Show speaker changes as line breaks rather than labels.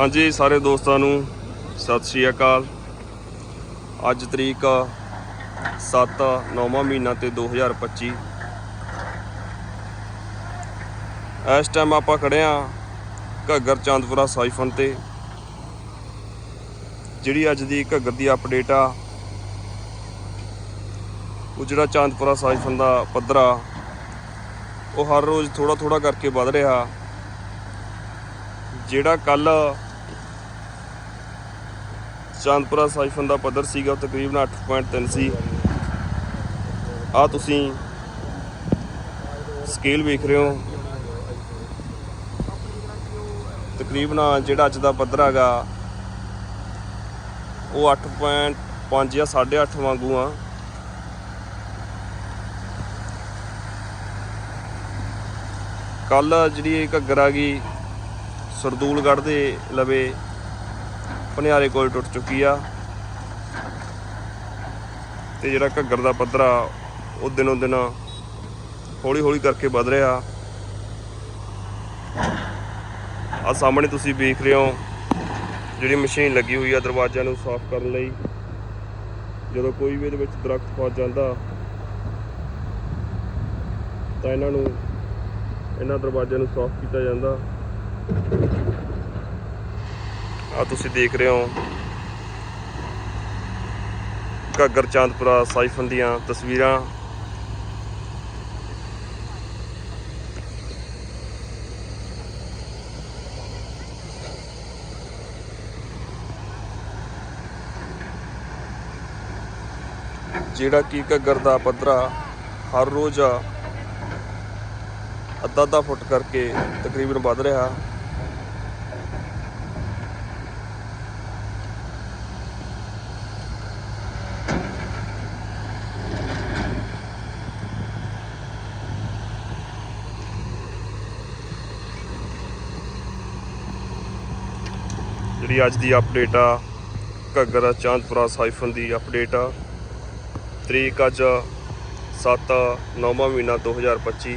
ਹਾਂਜੀ, ਸਾਰੇ ਦੋਸਤਾਂ ਨੂੰ ਸਤਿ ਸ਼੍ਰੀ ਅਕਾਲ। ਅੱਜ ਤਰੀਕ 7 ਨੌਵਾਂ ਮਹੀਨਾ ਤੇ 2025 ਇਸ ਟਾਈਮ ਆਪਾਂ ਖੜੇ ਆ ਘੱਗਰ ਚਾਂਦਪੁਰਾ ਸਾਈਫਨ ਤੇ, ਜਿਹੜੀ ਅੱਜ ਦੀ ਘੱਗਰ ਦੀ ਅਪਡੇਟ ਆ, ਉਹ ਜਿਹੜਾ ਚਾਂਦਪੁਰਾ ਸਾਈਫਨ ਦਾ ਪੱਧਰ ਆ ਉਹ ਹਰ ਰੋਜ਼ ਥੋੜਾ ਥੋੜਾ ਕਰਕੇ ਵੱਧ ਰਿਹਾ। ਜਿਹੜਾ ਕੱਲ ਚਾਂਦਪੁਰਾ ਸਾਈਫਨ ਦਾ ਪੱਧਰ ਸੀਗਾ ਉਹ ਤਕਰੀਬਨ 8.3 ਸੀ। ਆ ਤੁਸੀਂ ਸਕੇਲ ਵੇਖ ਰਹੇ ਹੋ। ਤਕਰੀਬਨ ਜਿਹੜਾ ਅੱਜ ਦਾ ਪੱਧਰ ਹੈਗਾ, ਉਹ 8.5 ਜਾਂ 8.5 ਵਾਂਗੂ ਆ। ਕੱਲ ਜਿਹੜੀ ਇਹ ਘੱਗਰ ਆ ਗਈ, ਸਰਦੂਲਗੜ੍ਹ ਦੇ ਲਵੇ ਪਨਿਆਰੇ ਕੋਲ ਟੁੱਟ ਚੁੱਕੀ ਆ। ਤੇ ਜਿਹੜਾ ਘੱਗਰ ਦਾ ਪੱਧਰ ਆ ਉਹ ਦਿਨੋਂ ਦਿਨ ਹੌਲੀ ਹੌਲੀ ਕਰਕੇ ਵੱਧ ਰਿਹਾ। ਆ ਸਾਹਮਣੇ ਤੁਸੀਂ ਵੇਖ ਰਹੇ ਹੋ, ਜਿਹੜੀ ਮਸ਼ੀਨ ਲੱਗੀ ਹੋਈ ਆ ਦਰਵਾਜ਼ਿਆਂ ਨੂੰ ਸਾਫ਼ ਕਰਨ ਲਈ। ਜਦੋਂ ਕੋਈ ਵੀ ਇਹਦੇ ਵਿੱਚ ਦਰਖਤ ਫਸ ਜਾਂਦਾ, ਤਾਂ ਇਹਨਾਂ ਨੂੰ, ਇਹਨਾਂ ਦਰਵਾਜ਼ਿਆਂ ਨੂੰ ਸਾਫ਼ ਕੀਤਾ ਜਾਂਦਾ। ਆ ਤੁਸੀਂ ਦੇਖ ਰਹੇ ਹੋ। ਘੱਗਰ ਚਾਂਦਪੁਰਾ ਸਾਈਫਨ ਦੀਆਂ ਤਸਵੀਰਾਂ। ਜਿਹੜਾ ਕੀ ਘੱਗਰ ਦਾ ਪੱਧਰਾ ਹਰ ਰੋਜ਼ ਅੱਧਾ ਅੱਧਾ ਫੁੱਟ ਕਰਕੇ ਤਕਰੀਬਨ ਵੱਧ ਰਿਹਾ। ਜਿਹੜੀ ਅੱਜ ਦੀ ਅਪਡੇਟ ਆ, ਘੱਗਰ ਚਾਂਦਪੁਰਾ ਸਾਈਫਨ ਦੀ ਅਪਡੇਟ ਆ। ਤਰੀਕ ਅੱਜ 7 ਨੌਵਾਂ ਮਹੀਨਾ 2025